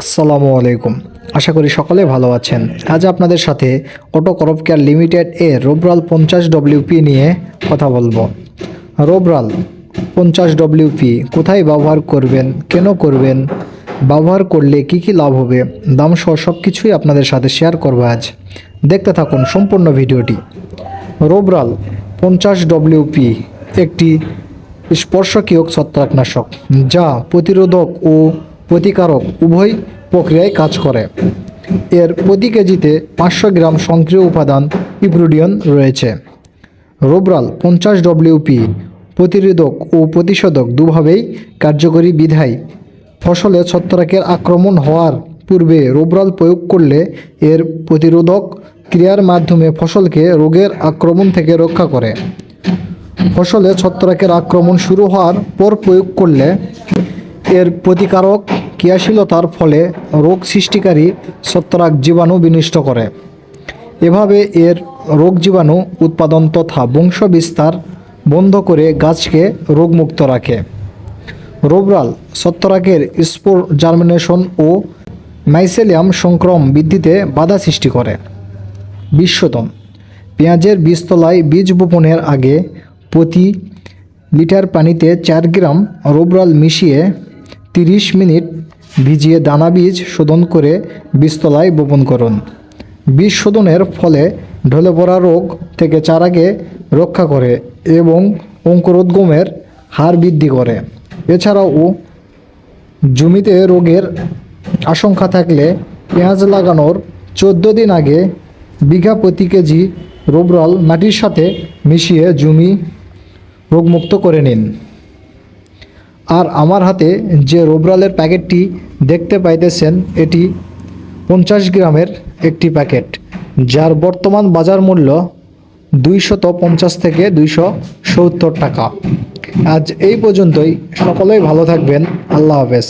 আসসালামু আলাইকুম। আশা করি সকলে ভালো আছেন। আজ আপনাদের সাথে অটো করপ কেয়ার লিমিটেড এ রোবরাল পঞ্চাশ ডব্লিউপি নিয়ে কথা বলব। রোবরাল পঞ্চাশ ডব্লিউপি কোথায় ব্যবহার করবেন, কেন করবেন, ব্যবহার করলে কি কি লাভ হবে, দাম সহ সব কিছুই আপনাদের সাথে শেয়ার করব আজ। দেখতে থাকুন সম্পূর্ণ ভিডিওটি। রোবরাল পঞ্চাশ ডব্লিউপি একটি স্পর্শকীয় ছত্রাকনাশক, যা প্রতিরোধক ও প্রতিকারক উভয় প্রক্রিয়ায় কাজ করে। এর প্রতি কেজিতে পাঁচশো গ্রাম সক্রিয় উপাদান ইব্রুডিয়ন রয়েছে। রোবরাল পঞ্চাশ ডব্লিউপি প্রতিরোধক ও প্রতিষেধক দুভাবেই কার্যকরী বিধায়। ফসলে ছত্রাকের আক্রমণ হওয়ার পূর্বে রোবরাল প্রয়োগ করলে এর প্রতিরোধক ক্রিয়ার মাধ্যমে ফসলকে রোগের আক্রমণ থেকে রক্ষা করে। ফসলে ছত্রাকের আক্রমণ শুরু হওয়ার পর প্রয়োগ করলে এর প্রতিকারক ক্রিয়াশীলতার ফলে রোগ সৃষ্টিকারী ছত্রাক জীবাণু বিনষ্ট করে। এভাবে এর রোগ জীবাণু উৎপাদন তথা বংশ বিস্তার বন্ধ করে গাছকে রোগমুক্ত রাখে। রোবরাল ছত্রাকের স্পোর জার্মিনেশন ও মাইসেলিয়াম সংক্রম বৃদ্ধিতে বাধা সৃষ্টি করে। বিশ্বতন পেঁয়াজের বীজতলায় বীজ বপনের আগে প্রতি লিটার পানিতে চার গ্রাম রোবরাল মিশিয়ে তিরিশ মিনিট ভিজিয়ে দানা বীজ শোধন করে বীজতলায় বপন করুন। বীজ শোধনের ফলে ঢলে পড়া রোগ থেকে চারাকে রক্ষা করে এবং অঙ্কুরোদ্গমের হার বৃদ্ধি করে। এছাড়াও জমিতে রোগের আশঙ্কা থাকলে পেঁয়াজ লাগানোর চোদ্দ দিন আগে বিঘা প্রতি কেজি রোবরাল মাটির সাথে মিশিয়ে জমি রোগমুক্ত করে নিন। আর আমার হাতে যে রোবরালের প্যাকেটটি দেখতে পাইতেছেন, এটি পঞ্চাশ গ্রামের একটি প্যাকেট, যার বর্তমান বাজার মূল্য দুইশত পঞ্চাশ থেকে দুইশো সত্তর টাকা। আজ এই পর্যন্তই। সকলেই ভালো থাকবেন। আল্লাহ হাফেজ।